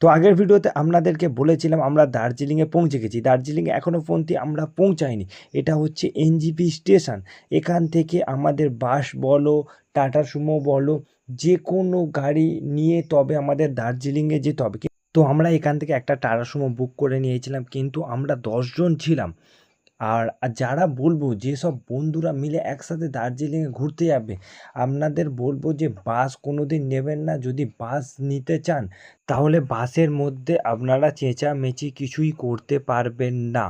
তো আগের ভিডিওতে আপনাদেরকে বলেছিলাম আমরা দার্জিলিংয়ে পৌঁছে গেছি। দার্জিলিংয়ে এখনও পর্যন্ত আমরা পৌঁছাইনি। এটা হচ্ছে এনজিপি স্টেশন। এখান থেকে আমাদের বাস বলো, টাটা সুমো বলো যে কোনো গাড়ি নিয়ে তবে আমাদের দার্জিলিংয়ে যেতে হবে। তো আমরা এখান থেকে একটা টাটা সুমো বুক করে নিয়েছিলাম। কিন্তু আমরা দশজন ছিলাম। আর যারা বলব যেসব বন্ধুরা মিলে একসাথে দার্জিলিংয়ে ঘুরতে যাবে, আপনাদের বলব যে বাস কোনো দিন নেবেন না। যদি বাস নিতে চান, তাহলে বাসের মধ্যে আপনারা চেঁচামেচি কিছুই করতে পারবেন না।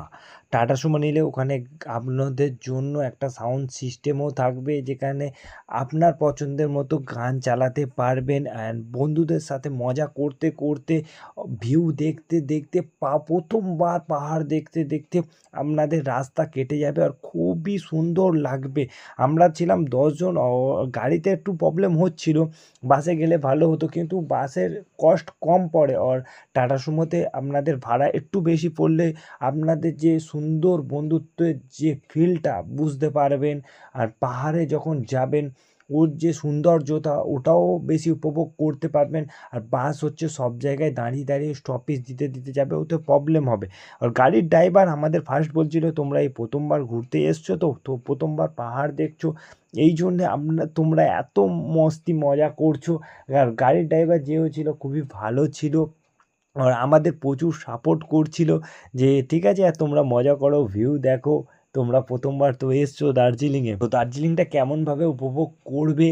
টাটা সুমো নিলে ওখানে আপনাদের জন্য একটা সাউন্ড সিস্টেমও থাকবে যেখানে আপনার পছন্দের মতো গান চালাতে পারবেন অ্যান্ড বন্ধুদের সাথে মজা করতে করতে ভিউ দেখতে দেখতে, পা প্রথমবার পাহাড় দেখতে দেখতে আপনাদের রাস্তা কেটে যাবে আর খুবই সুন্দর লাগবে। আমরা ছিলাম দশজন গাড়িতে একটু প্রবলেম হচ্ছিল বাসে গেলে ভালো হতো কিন্তু বাসের কস্ট কম পড়ে। আর টাটা সুমোতে আপনাদের ভাড়া একটু বেশি পড়লে আপনাদের যে সুন্দর বন্ধুত্বের যে ফিলটা বুঝতে পারবেন আর পাহাড়ে যখন যাবেন, ওর যে সৌন্দর্যতা ওটাও বেশি উপভোগ করতে পারবেন। আর বাস হচ্ছে সব জায়গায় দাঁড়িয়ে দাঁড়িয়ে স্টপেজ দিতে দিতে যাবে, ওতে প্রবলেম হবে। আর গাড়ির ড্রাইভার আমাদের ফার্স্ট বলছিল, তোমরা এই প্রথমবার ঘুরতে এসছো তো? তো প্রথমবার পাহাড় দেখছ? এই জন্যে আপনার তোমরা এত মস্তি মজা করছ। আর গাড়ির ড্রাইভার যেও ছিল খুবই ভালো ছিল। আর আমাদের প্রচুর সাপোর্ট করছিল যে, ঠিক আছে, আর তোমরা মজা করো ভিউ দেখো, তোমরা প্রথমবার তো এসছো দার্জিলিংয়ে। তো দার্জিলিংটা কেমনভাবে উপভোগ করবে?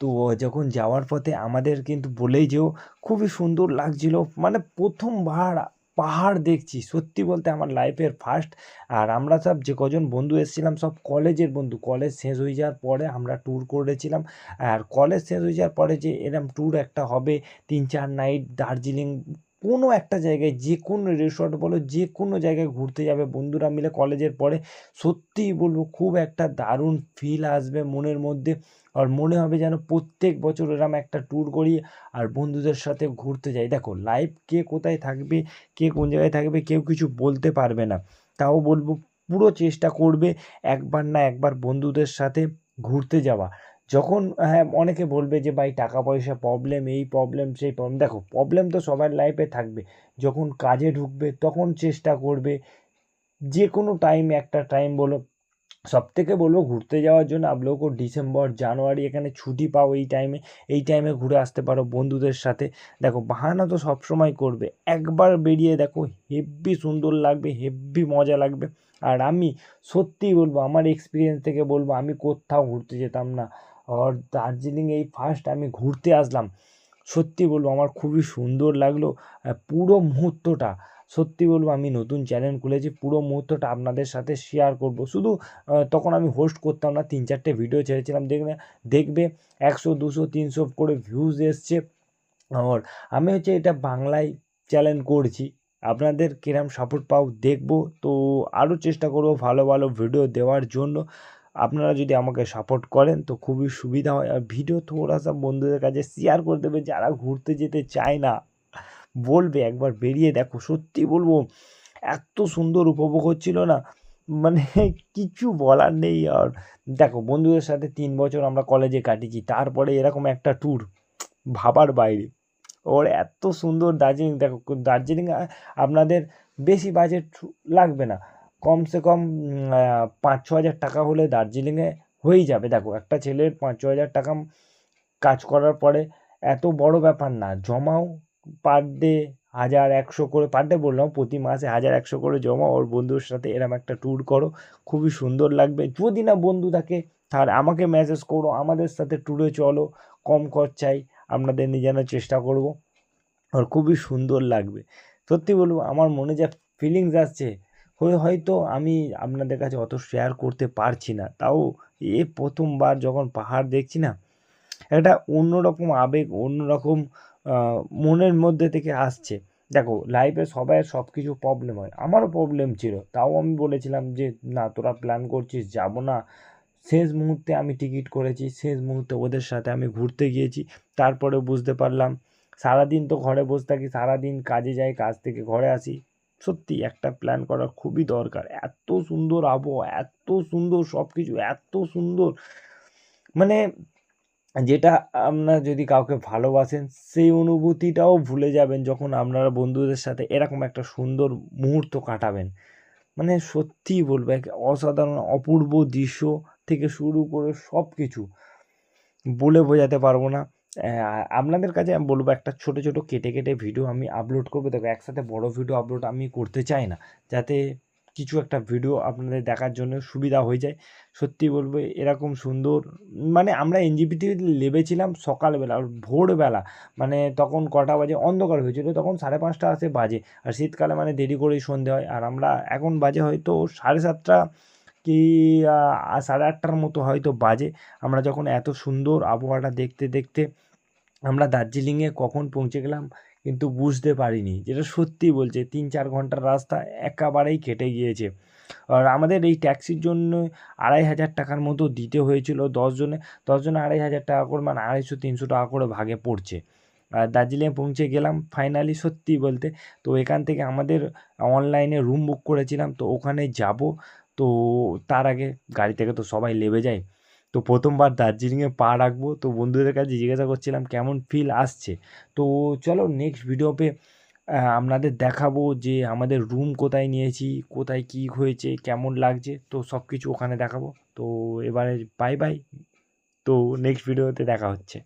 তো যখন যাওয়ার পথে আমাদের কিন্তু বলেই যেও, খুবই সুন্দর লাগছিল। মানে প্রথমবার পাহাড় দেখছি, সত্যি বলতে আমার লাইফের ফার্স্ট আর আমরা সব যে কজন বন্ধু এসেছিলাম, সব কলেজের বন্ধু। কলেজ শেষ হয়ে যাওয়ার পরে আমরা ট্যুর করেছিলাম। আর কলেজ শেষ হয়ে যাওয়ার পরে যে এরম ট্যুর একটা হবে, তিন চার নাইট দার্জিলিং কোনো একটা জায়গায় যে কোনো রিসর্ট বলো, যে কোনো জায়গায় ঘুরতে যাবে বন্ধুরা মিলে কলেজের পরে, সত্যিই বলব খুব একটা দারুণ ফিল আসবে মনের মধ্যে। আর মনে হবে যেন প্রত্যেক বছর এরম একটা ট্যুর করি আর বন্ধুদের সাথে ঘুরতে যাই। দেখো লাইফ কে কোথায় থাকবে, কে কোন জায়গায় থাকবে কেউ কিছু বলতে পারবে না। তাও বলব পুরো চেষ্টা করবে একবার না একবার বন্ধুদের সাথে ঘুরতে যাওয়া। যখন হ্যাঁ অনেকে বলবে যে, ভাই টাকা পয়সা প্রবলেম এই প্রবলেম সেই প্রবলেম দেখো প্রবলেম তো সবার লাইফে থাকবে। যখন কাজে ঢুকবে, তখন চেষ্টা করবে। যে কোনো টাইম একটা টাইম বলো সব থেকে বলব ঘুরতে যাওয়ার জন্য আপলোকও ডিসেম্বর, জানুয়ারি, এখানে ছুটি পাও এই টাইমে এই টাইমে ঘুরে আসতে পারো বন্ধুদের সাথে। দেখো, বাহানা তো সবসময় করবে। একবার বেরিয়ে দেখো, হেব্বি সুন্দর লাগবে, হেব্বি মজা লাগবে। আর আমি সত্যিই বলব, আমার এক্সপিরিয়েন্স থেকে বলব, আমি কোথাও ঘুরতে যেতাম না। আর দার্জিলিং এই ফার্স্ট আমি ঘুরতে আসলাম। সত্যি বলব, আমার খুবই সুন্দর লাগল পুরো মুহূর্তটা। সত্যি বলব, আমি নতুন চ্যানেল খুলেছি, পুরো মুহূর্তটা আপনাদের সাথে শেয়ার করব। শুধু তখন আমি হোস্ট করতাম না, তিন চারটে ভিডিও ছেড়েছিলাম, দেখবে দেখবে, একশো, দুশো, তিনশো করে ভিউজ এসছে। আর আমি হচ্ছে এটা বাংলায় চ্যানেল করছি। আপনাদের কিরম সাপোর্ট পাও, দেখব। তো আরও চেষ্টা করব ভালো ভালো ভিডিও দেওয়ার জন্য। আপনারা যদি আমাকে সাপোর্ট করেন তো খুবই সুবিধা হয়। আর ভিডিও থোড়া সব বন্ধুদের কাছে শেয়ার করে দেবে, যারা ঘুরতে যেতে চায় না। বলবে, একবার বেরিয়ে দেখো। সত্যি বলব, এত সুন্দর উপভোগ হচ্ছিল না। মানে কিছু বলার নেই। আর দেখো, বন্ধুদের সাথে তিন বছর আমরা কলেজে কাটিয়েছি, তারপরে এরকম একটা ট্যুর ভাবার বাইরে। ওর এত সুন্দর দার্জিলিং, দেখো, দার্জিলিং আপনাদের বেশি বাজেট লাগবে না। কমসে কম পাঁচ ছ হাজার টাকা হলে দার্জিলিংয়ে হয়েই যাবে। দেখো, একটা ছেলের পাঁচ ছ হাজার টাকা কাজ করার পরে এত বড় ব্যাপার না, জমাও পার ডে হাজার একশো করে পার ডে বললাম, প্রতি মাসে হাজার একশো করে জমা ওর বন্ধুর সাথে এরম একটা ট্যুর করো, খুবই সুন্দর লাগবে। যদি না বন্ধু থাকে, তাহলে আমাকে মেসেজ করো, আমাদের সাথে ট্যুরে চলো, কম খরচায় আপনাদের নিয়ে জানার চেষ্টা করব, আর খুবই সুন্দর লাগবে। সত্যি বলব, আমার মনে যা ফিলিংস আসছে হয়ে হয়তো আমি আপনাদের কাছে অত শেয়ার করতে পারছি না। তাও এ প্রথমবার যখন পাহাড় দেখছি না, একটা অন্যরকম আবেগ, অন্যরকম মনের মধ্যে থেকে আসছে। দেখো লাইফে সবাই সব কিছু প্রবলেম হয়। আমারও প্রবলেম ছিল। তাও আমি বলেছিলাম যে, না, তোরা প্ল্যান করছিস, যাব না। শেষ মুহূর্তে আমি টিকিট করেছি। শেষ মুহূর্তে ওদের সাথে আমি ঘুরতে গিয়েছি। তারপরে বুঝতে পারলাম, সারাদিন তো ঘরে বসে থাকি, সারাদিন কাজে যাই, কাজ থেকে ঘরে আসি। সত্যি একটা প্ল্যান করা খুবই দরকার। এত সুন্দর আবহাওয়া, এত সুন্দর সব কিছু এত সুন্দর। মানে যেটা আপনারা যদি কাউকে ভালোবাসেন, সেই অনুভূতিটাও ভুলে যাবেন যখন আপনারা বন্ধুদের সাথে এরকম একটা সুন্দর মুহূর্ত কাটাবেন। মানে সত্যিই বলব, এক অসাধারণ অপূর্ব দৃশ্য থেকে শুরু করে সব কিছু বলে বোঝাতে পারব না। আপনাদের কাছে আমি বলব একটা ছোটো ছোটো, কেটে কেটে ভিডিও আমি আপলোড করব। দেখো, একসাথে বড় ভিডিও আপলোড আমি করতে চাই না। যাতে কিছু একটা ভিডিও আপনাদের দেখার জন্য সুবিধা হয়ে যায়। সত্যি বলব, এরকম সুন্দর মানে আমরা এনজিপিতে লেবেছিলাম সকালবেলা আর ভোরবেলা। মানে তখন কটা বাজে? অন্ধকার হয়েছিল, তখন সাড়ে পাঁচটা আসে বাজে। আর শীতকালে মানে দেরি করেই সন্ধে হয়। আর আমরা এখন বাজে হয়তো সাড়ে সাতটা কি সাড়ে আটটার মতো হয়তো বাজে। আমরা যখন এত সুন্দর আবহাওয়াটা দেখতে দেখতে আমরা দার্জিলিংয়ে কখন পৌঁছে গেলাম কিন্তু বুঝতে পারিনি। যেটা সত্যি বলছে, তিন চার ঘণ্টার রাস্তা একেবারেই কেটে গিয়েছে। আর আমাদের এই ট্যাক্সির জন্য আড়াই হাজার টাকার মতো দিতে হয়েছিল দশজনে দশজনে আড়াই হাজার টাকা করে মানে আড়াইশো, তিনশো টাকা করে ভাগে পড়ছে। আর দার্জিলিংয়ে পৌঁছে গেলাম ফাইনালি সত্যি বলতে। তো এখান থেকে আমাদের অনলাইনে রুম বুক করেছিলাম। তো ওখানে যাব। তো তার আগে গাড়ি থেকে তো সবাই নেমে যায়। তো প্রথমবার দার্জিলিংয়ে পা রাখব। তো বন্ধুদের কাছে জিজ্ঞাসা করছিলাম, কেমন ফিল আসছে? তো চলো নেক্সট ভিডিওতে আপনাদের দেখাবো যে আমাদের রুম কোথায় নিয়েছি, কোথায় কী হয়েছে, কেমন লাগছে। তো সব কিছু ওখানে দেখাবো। তো এবারে বাই বাই তো নেক্সট ভিডিওতে দেখা হচ্ছে।